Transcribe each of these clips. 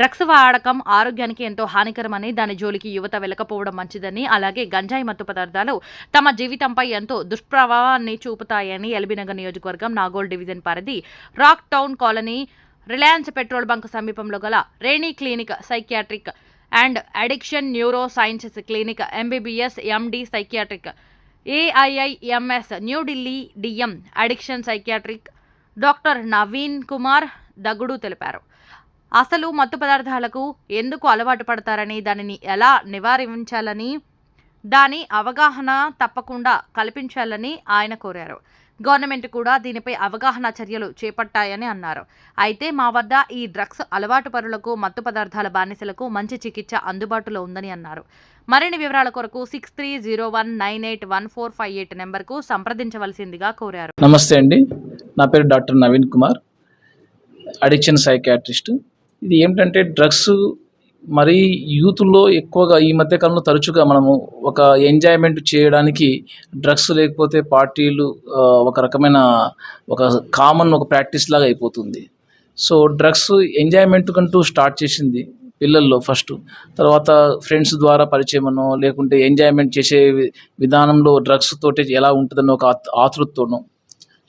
Drugs వాడకం ఆరోగ్యానికి ఎంతో హానికరమని దాని జోలికి యువత వెళ్ళకపోవడం మంచిదని అలాగే గంజాయి మత్తు పదార్థాలు తమ జీవితంపై ఎంతో దుష్ప్రభావాన్ని చూపుతాయని ఎల్బీనగర్ నియోజకవర్గం నాగోల్ డివిజన్ పరిధి rock town colony Reliance petrol bunk సమీపంలో గల Reni clinic psychiatric and addiction neuro sciences clinic MBBS MD psychiatric AIIMS New Delhi DM addiction psychiatric doctor Naveen Kumar Dagudu తెలిపారు. అసలు మత్తు పదార్థాలకు ఎందుకు అలవాటు పడతారని దానిని ఎలా నివారించాలని దాని అవగాహన తప్పకుండా కల్పించాలని ఆయన కోరారు. గవర్నమెంట్ కూడా దీనిపై అవగాహన చర్యలు చేపట్టాయని అన్నారు. అయితే మా వద్ద ఈ డ్రగ్స్ అలవాటు పరులకు మత్తు పదార్థాల బానిసలకు మంచి చికిత్స అందుబాటులో ఉందని అన్నారు. మరిన్ని వివరాల కొరకు six three zero one nine eight one four five eight నెంబర్కు సంప్రదించవలసిందిగా కోరారు. నమస్తే అండి. నా పేరు doctor Naveen Kumar addiction psychiatrist. ఇది ఏమిటంటే డ్రగ్స్ మరీ యూత్లో ఎక్కువగా ఈ మధ్య కాలంలో తరచుగా మనము ఒక ఎంజాయ్మెంట్ చేయడానికి డ్రగ్స్ లేకపోతే పార్టీలు ఒక రకమైన ఒక కామన్ ఒక ప్రాక్టీస్ లాగా అయిపోతుంది. సో డ్రగ్స్ ఎంజాయ్మెంట్ కంటూ స్టార్ట్ చేసింది పిల్లల్లో ఫస్ట్ తర్వాత ఫ్రెండ్స్ ద్వారా పరిచయమనో లేకుంటే ఎంజాయ్మెంట్ చేసే విధానంలో డ్రగ్స్ తోటి ఎలా ఉంటుందన్న ఒక ఆత్- ఆతృతతోనో.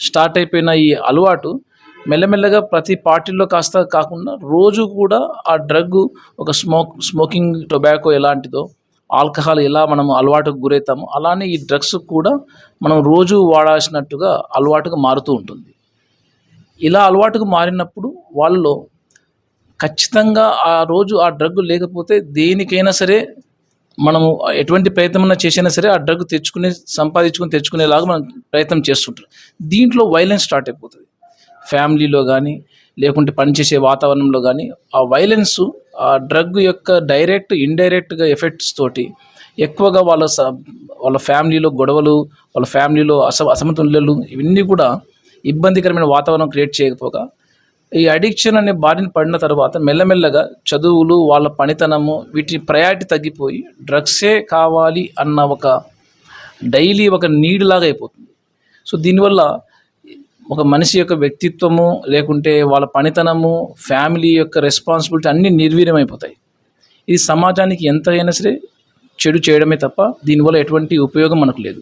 స్టార్ట్ అయిపోయిన ఈ అలవాటు మెల్లమెల్లగా ప్రతి పార్టీలో కాస్త కాకుండా రోజు కూడా ఆ డ్రగ్ ఒక స్మోక్ స్మోకింగ్ టొబాకో ఎలాంటిదో ఆల్కహాల్ ఎలా మనం అలవాటుకు గురవుతామో అలానే ఈ డ్రగ్స్ కూడా మనం రోజు వాడాల్సినట్టుగా అలవాటుగా మారుతూ ఉంటుంది. ఇలా అలవాటుకు మారినప్పుడు వాళ్ళలో ఖచ్చితంగా ఆ రోజు ఆ డ్రగ్ లేకపోతే దేనికైనా సరే మనము ఎటువంటి ప్రయత్నం చేసినా సరే ఆ డ్రగ్ తెచ్చుకునే సంపాదించుకుని తెచ్చుకునేలాగా మనం ప్రయత్నం చేస్తుంటారు. దీంట్లో వైలెన్స్ స్టార్ట్ అయిపోతుంది. ఫ్యామిలీలో కానీ లేకుంటే పనిచేసే వాతావరణంలో కానీ ఆ వైలెన్స్ ఆ డ్రగ్ యొక్క డైరెక్ట్ ఇండైరెక్ట్గా ఎఫెక్ట్స్ తోటి ఎక్కువగా వాళ్ళ స- వాళ్ళ ఫ్యామిలీలో గొడవలు వాళ్ళ ఫ్యామిలీలో అస అసమతుల్యలు ఇవన్నీ కూడా ఇబ్బందికరమైన వాతావరణం క్రియేట్ చేయకపోగా ఈ అడిక్షన్ అనే బారిన పడిన తర్వాత మెల్లమెల్లగా చదువులు వాళ్ళ పనితనము వీటి ప్రయారిటీ తగ్గిపోయి డ్రగ్సే కావాలి అన్న ఒక డైలీ ఒక నీడ్ లాగా అయిపోతుంది. సో దీనివల్ల ఒక మనిషి యొక్క వ్యక్తిత్వము లేకుంటే వాళ్ళ పనితనము ఫ్యామిలీ యొక్క రెస్పాన్సిబిలిటీ అన్నీ నిర్వీర్యమైపోతాయి. ఇది సమాజానికి ఎంత అయినా సరే చెడు చేయడమే తప్ప దీనివల్ల ఎటువంటి ఉపయోగం మనకు లేదు.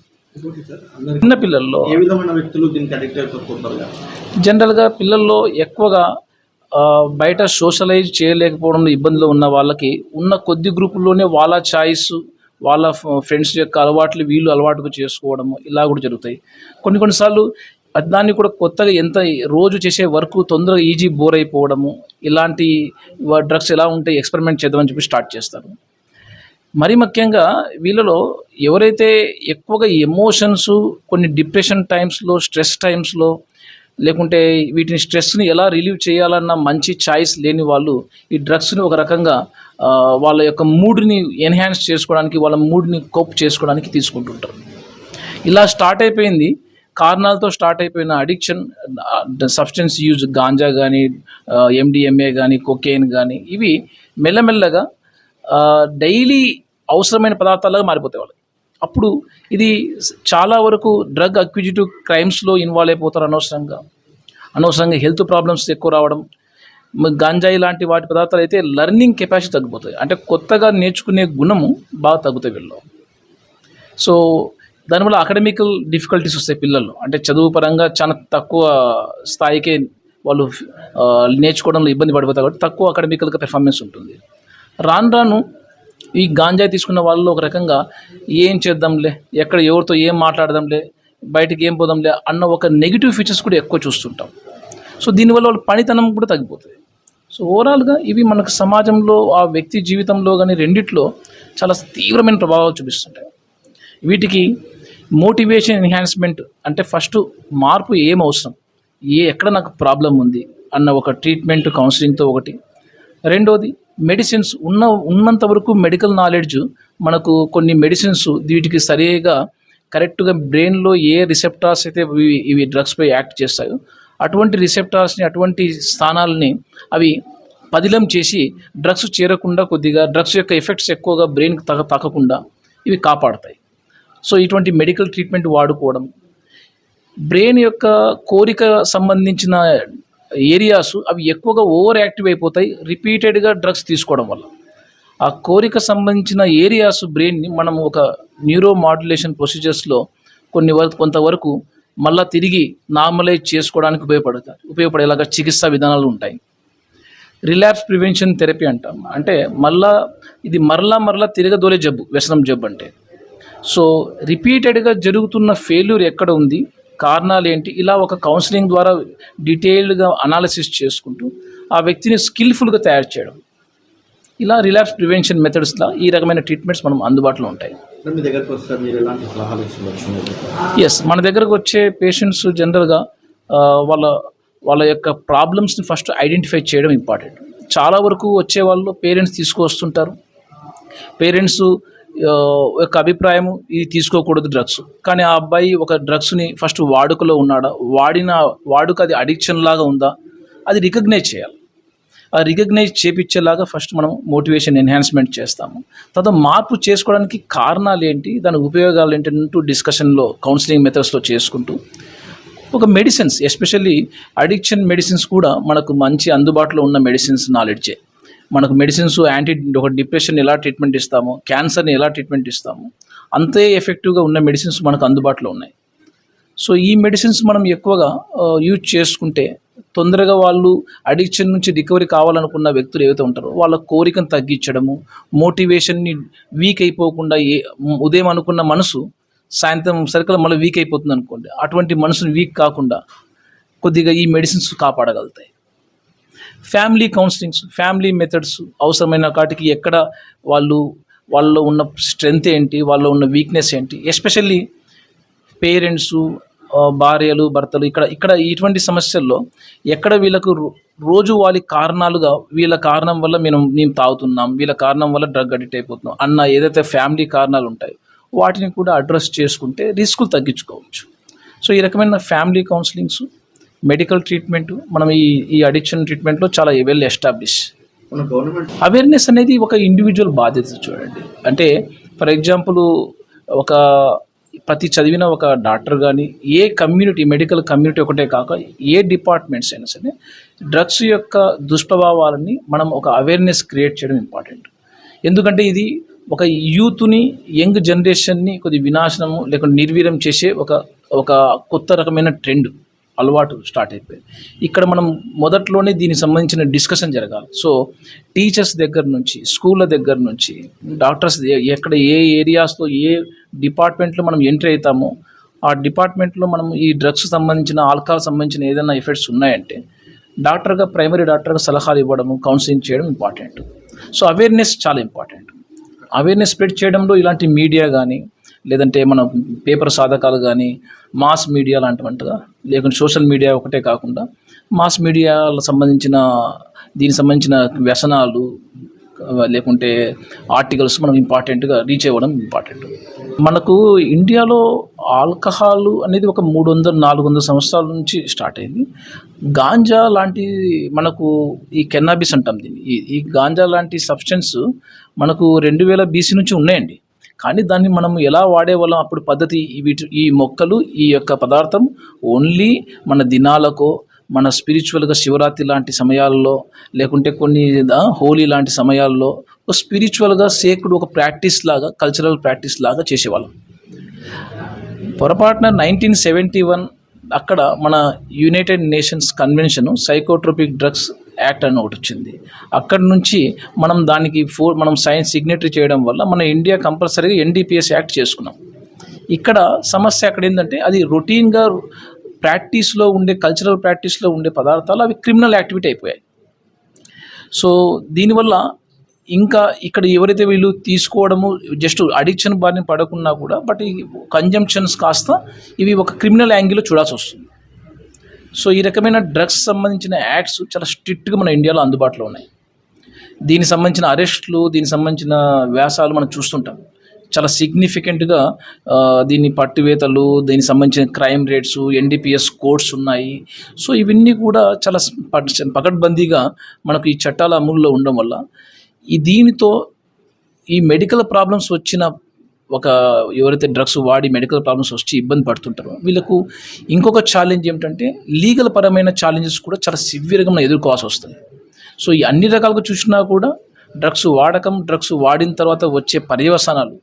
చిన్న పిల్లల్లో జనరల్గా పిల్లల్లో ఎక్కువగా బయట సోషలైజ్ చేయలేకపోవడంలో ఇబ్బందులు ఉన్న వాళ్ళకి ఉన్న కొద్ది గ్రూపుల్లోనే వాళ్ళ ఛాయిస్ వాళ్ళ ఫ్రెండ్స్ యొక్క అలవాట్లు వీళ్ళు అలవాటుగా చేసుకోవడము ఇలా కూడా జరుగుతాయి. కొన్ని కొన్నిసార్లు దాన్ని కూడా కొత్తగా ఎంత రోజు చేసే వర్క్ తొందరగా ఈజీ బోర్ అయిపోవడము ఇలాంటి డ్రగ్స్ ఎలా ఉంటాయి ఎక్స్పెరిమెంట్ చేద్దామని చెప్పి స్టార్ట్ చేస్తారు. మరి ముఖ్యంగా వీళ్ళలో ఎవరైతే ఎక్కువగా ఎమోషన్స్ కొన్ని డిప్రెషన్ టైమ్స్లో స్ట్రెస్ టైమ్స్లో లేకుంటే వీటిని స్ట్రెస్ని ఎలా రిలీవ్ చేయాలన్న మంచి ఛాయిస్ లేని వాళ్ళు ఈ డ్రగ్స్ని ఒక రకంగా వాళ్ళ యొక్క మూడ్ని ఎన్హాన్స్ చేసుకోవడానికి వాళ్ళ మూడ్ని కోప్ చేసుకోవడానికి తీసుకుంటుంటారు. ఇలా స్టార్ట్ అయిపోయింది. కారణాలతో స్టార్ట్ అయిపోయిన అడిక్షన్ సబ్స్టెన్స్ యూజ్ గాంజా కానీ ఎండిఎంఏ కానీ కొకేన్ కానీ ఇవి మెల్లమెల్లగా డైలీ అవసరమైన పదార్థాలుగా మారిపోతాయి వాళ్ళకి. అప్పుడు ఇది చాలా వరకు డ్రగ్ అక్విజిటివ్ క్రైమ్స్లో ఇన్వాల్వ్ అయిపోతారు అనవసరంగా. అనవసరంగా హెల్త్ ప్రాబ్లమ్స్ ఎక్కువ రావడం గాంజాయి లాంటి వాటి పదార్థాలు అయితే లెర్నింగ్ కెపాసిటీ తగ్గిపోతుంది అంటే కొత్తగా నేర్చుకునే గుణము బాగా తగ్గుతాయి వీళ్ళు సో దానివల్ల అకాడమికల్ డిఫికల్టీస్ వస్తాయి పిల్లలు అంటే చదువు పరంగా చాలా తక్కువ స్థాయికే వాళ్ళు నేర్చుకోవడంలో ఇబ్బంది పడిపోతారు కాబట్టి తక్కువ అకాడమికల్గా పెర్ఫార్మెన్స్ ఉంటుంది. రాను రాను ఈ గాంజాయి తీసుకున్న వాళ్ళు ఒక రకంగా ఏం చేద్దాంలే ఎక్కడ ఎవరితో ఏం మాట్లాడదాంలే బయటకి ఏం పోదాంలే అన్న ఒక నెగిటివ్ ఫీచర్స్ కూడా ఎక్కువ చూస్తుంటాం. సో దీనివల్ల వాళ్ళ పనితనం కూడా తగ్గిపోతుంది. సో ఓవరాల్గా ఇవి మనకు సమాజంలో ఆ వ్యక్తి జీవితంలో కానీ రెండిట్లో చాలా తీవ్రమైన ప్రభావాలు చూపిస్తుంటాయి. వీటికి మోటివేషన్ ఎన్హాన్స్మెంట్ అంటే ఫస్ట్ మార్పు ఏం అవసరం? ఏ ఎక్కడ నాకు ప్రాబ్లం ఉంది? అన్న ఒక ట్రీట్మెంట్ కౌన్సిలింగ్తో ఒకటి. రెండోది మెడిసిన్స్ ఉన్న ఉన్నంత వరకు మెడికల్ నాలెడ్జ్ మనకు కొన్ని మెడిసిన్స్ వీటికి సరిగా కరెక్ట్గా బ్రెయిన్లో ఏ రిసెప్టార్స్ అయితే ఇవి ఇవి డ్రగ్స్పై యాక్ట్ చేస్తాయో అటువంటి రిసెప్టార్స్ని అటువంటి స్థానాలని అవి పదిలం చేసి డ్రగ్స్ చేరకుండా కొద్దిగా డ్రగ్స్ యొక్క ఎఫెక్ట్స్ ఎక్కువగా బ్రెయిన్కి తగ తాకకుండా ఇవి కాపాడతాయి. సో ఇటువంటి మెడికల్ ట్రీట్మెంట్ వాడుకోవడం. బ్రెయిన్ యొక్క కోరిక సంబంధించిన ఏరియాస్ అవి ఎక్కువగా ఓవర్ యాక్టివ్ అయిపోతాయి రిపీటెడ్గా డ్రగ్స్ తీసుకోవడం వల్ల. ఆ కోరిక సంబంధించిన ఏరియాస్ బ్రెయిన్ని మనం ఒక న్యూరో మాడ్యులేషన్ ప్రొసీజర్స్లో కొన్ని వరకు కొంతవరకు మళ్ళా తిరిగి నార్మలైజ్ చేసుకోవడానికి ఉపయోగపడతాయి ఉపయోగపడేలాగా చికిత్సా విధానాలు ఉంటాయి. రిలాప్స్ ప్రివెన్షన్ థెరపీ అంటాం. అంటే మళ్ళా ఇది మరలా మరలా తిరగదోలే జబ్బు వ్యసనం జబ్బు అంటే. సో రిపీటెడ్గా జరుగుతున్న ఫెయిల్యూర్ ఎక్కడ ఉంది? కారణాలు ఏంటి? ఇలా ఒక కౌన్సిలింగ్ ద్వారా డీటెయిల్డ్గా అనాలిసిస్ చేసుకుంటూ ఆ వ్యక్తిని స్కిల్ఫుల్గా తయారు చేయడం. ఇలా రిలాప్స్ ప్రివెన్షన్ మెథడ్స్లో ఈ రకమైన ట్రీట్మెంట్స్ మనం అందుబాటులో ఉంటాయి. ఎస్ మన దగ్గరకు వచ్చే పేషెంట్స్ జనరల్గా వాళ్ళ వాళ్ళ యొక్క ప్రాబ్లమ్స్ని ఫస్ట్ ఐడెంటిఫై చేయడం ఇంపార్టెంట్. చాలా వరకు వచ్చే వాళ్ళు పేరెంట్స్ తీసుకువస్తుంటారు. పేరెంట్స్ యొక్క అభిప్రాయం ఇది తీసుకోకూడదు డ్రగ్స్. కానీ ఆ అబ్బాయి ఒక డ్రగ్స్ని ఫస్ట్ వాడుకలో ఉన్నాడా? వాడిన వాడుక అది అడిక్షన్ లాగా ఉందా? అది రికగ్నైజ్ చేయాలి. ఆ రికగ్నైజ్ చేపించేలాగా ఫస్ట్ మనం మోటివేషన్ ఎన్హాన్స్మెంట్ చేస్తాము. తర్వాత మార్పు చేసుకోవడానికి కారణాలు ఏంటి? దాని ఉపయోగాలు ఏంటి? అంటూ డిస్కషన్లో కౌన్సిలింగ్ మెథడ్స్లో చేసుకుంటూ ఒక మెడిసిన్స్ ఎస్పెషల్లీ అడిక్షన్ మెడిసిన్స్ కూడా మనకు మంచి అందుబాటులో ఉన్న మెడిసిన్స్ నాలెడ్జే. మనకు మెడిసిన్స్ యాంటీ ఒక డిప్రెషన్ ఎలా ట్రీట్మెంట్ ఇస్తామో క్యాన్సర్ని ఎలా ట్రీట్మెంట్ ఇస్తామో అంతే ఎఫెక్టివ్గా ఉన్న మెడిసిన్స్ మనకు అందుబాటులో ఉన్నాయి. సో ఈ మెడిసిన్స్ మనం ఎక్కువగా యూజ్ చేసుకుంటే తొందరగా వాళ్ళు అడిక్షన్ నుంచి రికవరీ కావాలనుకున్న వ్యక్తులు ఏవైతే ఉంటారో వాళ్ళ కోరికను తగ్గించడము మోటివేషన్ని వీక్ అయిపోకుండా ఏ ఉదయం అనుకున్న మనసు సాయంత్రం సరికల్లా మళ్ళీ వీక్ అయిపోతుంది అనుకోండి అటువంటి మనసును వీక్ కాకుండా కొద్దిగా ఈ మెడిసిన్స్ కాపాడగలుగుతాయి. ఫ్యామిలీ కౌన్సిలింగ్స్ ఫ్యామిలీ మెథడ్స్ అవసరమైన కాటికి ఎక్కడ వాళ్ళు వాళ్ళలో ఉన్న స్ట్రెంగ్త్ ఏంటి వాళ్ళలో ఉన్న వీక్నెస్ ఏంటి ఎస్పెషల్లీ పేరెంట్స్ భార్యలు భర్తలు ఇక్కడ ఇక్కడ ఇటువంటి సమస్యల్లో ఎక్కడ వీళ్ళకు రోజు వాళ్ళ కారణాలుగా వీళ్ళ కారణం వల్ల మేము మేము తాగుతున్నాం వీళ్ళ కారణం వల్ల డ్రగ్ అడిక్ట్ అయిపోతున్నాం అన్న ఏదైతే ఫ్యామిలీ కారణాలు ఉంటాయో వాటిని కూడా అడ్రస్ చేసుకుంటే రిస్కులు తగ్గించుకోవచ్చు. సో ఈ రకమైన ఫ్యామిలీ కౌన్సిలింగ్స్ మెడికల్ ట్రీట్మెంట్ మనం ఈ ఈ అడిక్షన్ ట్రీట్మెంట్లో చాలా వెల్ ఎస్టాబ్లిష్. అవేర్నెస్ అనేది ఒక ఇండివిజువల్ బాధ్యత చూడండి. అంటే ఫర్ ఎగ్జాంపుల్ ఒక ప్రతి చదివిన ఒక డాక్టర్ కానీ ఏ కమ్యూనిటీ మెడికల్ కమ్యూనిటీ ఒకటే కాక ఏ డిపార్ట్మెంట్స్ అయినా సరే డ్రగ్స్ యొక్క దుష్ప్రభావాలని మనం ఒక అవేర్నెస్ క్రియేట్ చేయడం ఇంపార్టెంట్. ఎందుకంటే ఇది ఒక యూత్ని యంగ్ జనరేషన్ని కొద్ది వినాశనము లేకుంటే నిర్వీర్యం చేసే ఒక ఒక కొత్త రకమైన ట్రెండ్. అలవాటు స్టార్ట్ అయిపోయింది. ఇక్కడ మనం మొదట్లోనే దీనికి సంబంధించిన డిస్కషన్ జరగాలి. సో టీచర్స్ దగ్గర నుంచి స్కూళ్ళ దగ్గర నుంచి డాక్టర్స్ ఎక్కడ ఏ ఏరియాస్లో ఏ డిపార్ట్మెంట్లో మనం ఎంట్రీ అవుతామో ఆ డిపార్ట్మెంట్లో మనం ఈ డ్రగ్స్ సంబంధించిన ఆల్కహాల్ సంబంధించిన ఏదైనా ఎఫెక్ట్స్ ఉన్నాయంటే డాక్టర్గా ప్రైమరీ డాక్టర్గా సలహాలు ఇవ్వడము కౌన్సిలింగ్ చేయడం ఇంపార్టెంట్. సో అవేర్నెస్ చాలా ఇంపార్టెంట్. అవేర్నెస్ స్ప్రెడ్ చేయడంలో ఇలాంటి మీడియా కానీ లేదంటే మన పేపర్ సాధకాలు కానీ మాస్ మీడియా లాంటివంటగా లేకుంటే సోషల్ మీడియా ఒకటే కాకుండా మాస్ మీడియాలకు సంబంధించిన దీనికి సంబంధించిన వ్యసనాలు లేకుంటే ఆర్టికల్స్ మనం ఇంపార్టెంట్గా రీచ్ అవ్వడం ఇంపార్టెంట్. మనకు ఇండియాలో ఆల్కహాల్ అనేది ఒక మూడు వందల నాలుగు వందల సంవత్సరాల నుంచి స్టార్ట్ అయింది. గాంజా లాంటి మనకు ఈ కెన్నాబిస్ అంటాం దీన్ని. ఈ ఈ గాంజా లాంటి సబ్స్టెన్స్ మనకు రెండు వేల బీసీ నుంచి ఉన్నాయండి. కానీ దాన్ని మనం ఎలా వాడేవాళ్ళం అప్పుడు పద్ధతి వీటి ఈ మొక్కలు ఈ యొక్క పదార్థం ఓన్లీ మన దినాలకో మన స్పిరిచువల్గా శివరాత్రి లాంటి సమయాల్లో లేకుంటే కొన్ని హోలీ లాంటి సమయాల్లో ఒక స్పిరిచువల్గా సేకుడు ఒక ప్రాక్టీస్ లాగా కల్చరల్ ప్రాక్టీస్ లాగా చేసేవాళ్ళం. పొరపాటున నైన్టీన్ సెవెంటీ వన్ అక్కడ మన United Nations convention psychotropic drugs act అని ఒకటి వచ్చింది. అక్కడి నుంచి మనం దానికి ఫోర్ మనం సైన్స్ సిగ్నేటరీ చేయడం వల్ల మన ఇండియా కంపల్సరీగా ఎన్డీపీఎస్ యాక్ట్ చేసుకున్నాం. ఇక్కడ సమస్య అక్కడ ఏంటంటే అది రొటీన్గా ప్రాక్టీస్లో ఉండే కల్చరల్ ప్రాక్టీస్లో ఉండే పదార్థాలు అవి క్రిమినల్ యాక్టివిటీ అయిపోయాయి. సో దీనివల్ల ఇంకా ఇక్కడ ఎవరైతే వీళ్ళు తీసుకోవడము జస్ట్ అడిక్షన్ బారిన పడకున్నా కూడా బట్ ఈ కన్జంప్షన్స్ కాస్త ఇవి ఒక క్రిమినల్ యాంగిల్లో చూడాల్సి వస్తుంది. సో ఈ రకమైన డ్రగ్స్ సంబంధించిన యాక్ట్స్ చాలా స్ట్రిక్ట్గా మన ఇండియాలో అందుబాటులో ఉన్నాయి. దీనికి సంబంధించిన అరెస్టులు దీనికి సంబంధించిన వ్యాసాలు మనం చూస్తుంటాం. చాలా సిగ్నిఫికెంట్గా దీని పట్టువేతలు దీనికి సంబంధించిన క్రైమ్ రేట్స్ ఎన్డీపీఎస్ కోడ్స్ ఉన్నాయి. సో ఇవన్నీ కూడా చాలా పకడ్బందీగా మనకు ఈ చట్టాల అమలులో ఉండడం వల్ల ఈ దీనితో ఈ మెడికల్ ప్రాబ్లమ్స్ వచ్చిన ఒక ఎవరైతే డ్రగ్స్ వాడి మెడికల్ ప్రాబ్లమ్స్ వచ్చి ఇబ్బంది పడుతుంటారో వీళ్ళకు ఇంకొక ఛాలెంజ్ ఏమిటంటే లీగల్ పరమైన ఛాలెంజెస్ కూడా చాలా సివియర్గా మనం ఎదుర్కోవాల్సి వస్తుంది. సో ఈ అన్ని రకాలుగా చూసినా కూడా డ్రగ్స్ వాడకం డ్రగ్స్ వాడిన తర్వాత వచ్చే పర్యవసానాలు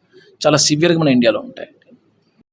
చాలా సివియర్గా మన ఇండియాలో ఉంటాయి.